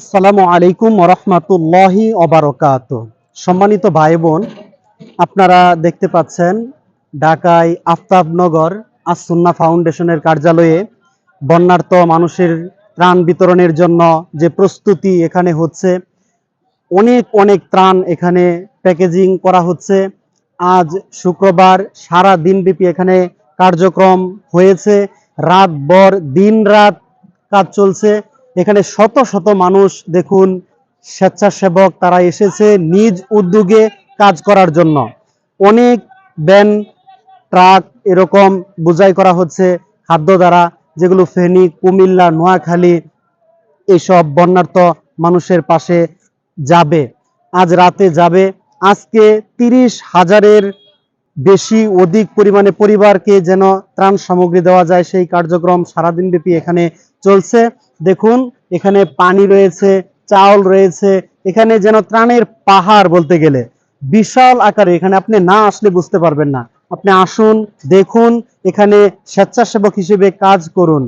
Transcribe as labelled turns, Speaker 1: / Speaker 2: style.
Speaker 1: আসসালামু আলাইকুম রহমতুল্লাহি অবরকাত সম্মানিত ভাই বোন আপনারা দেখতে পাচ্ছেন ঢাকায় আফতাবনগর আসুন্না ফাউন্ডেশনের কার্যালয়ে বন্যার্ত মানুষের ত্রাণ বিতরণের জন্য যে প্রস্তুতি এখানে হচ্ছে, অনেক অনেক ত্রাণ এখানে প্যাকেজিং করা হচ্ছে। আজ শুক্রবার সারা দিনব্যাপী এখানে কার্যক্রম হয়েছে। রাতভর দিন রাত কাজ চলছে। এখানে শত শত মানুষ দেখুন স্বেচ্ছাসেবক তারা এসেছে নিজ উদ্যোগে কাজ করার জন্য। অনেক ব্যান ট্রাক এরকম বোঝাই করা হচ্ছে খাদ্য দ্বারা, যেগুলো ফেনী, কুমিল্লা, নোয়াখালী এইসব বন্যার্ত মানুষের পাশে যাবে। আজ রাতে যাবে। আজকে তিরিশ হাজারের বেশি অধিক পরিমাণে পরিবারকে যেন ত্রাণ সামগ্রী দেওয়া যায়, সেই কার্যক্রম সারাদিন ব্যাপী এখানে চলছে। দেখুন, এখানে পানি রয়েছে, চাউল রয়েছে, এখানে যেন ত্রাণের পাহাড় বলতে গেলে বিশাল আকারে। এখানে আপনি না আসলে বুঝতে পারবেন না। আপনি আসুন, দেখুন, এখানে স্বেচ্ছাসেবক হিসেবে কাজ করুন।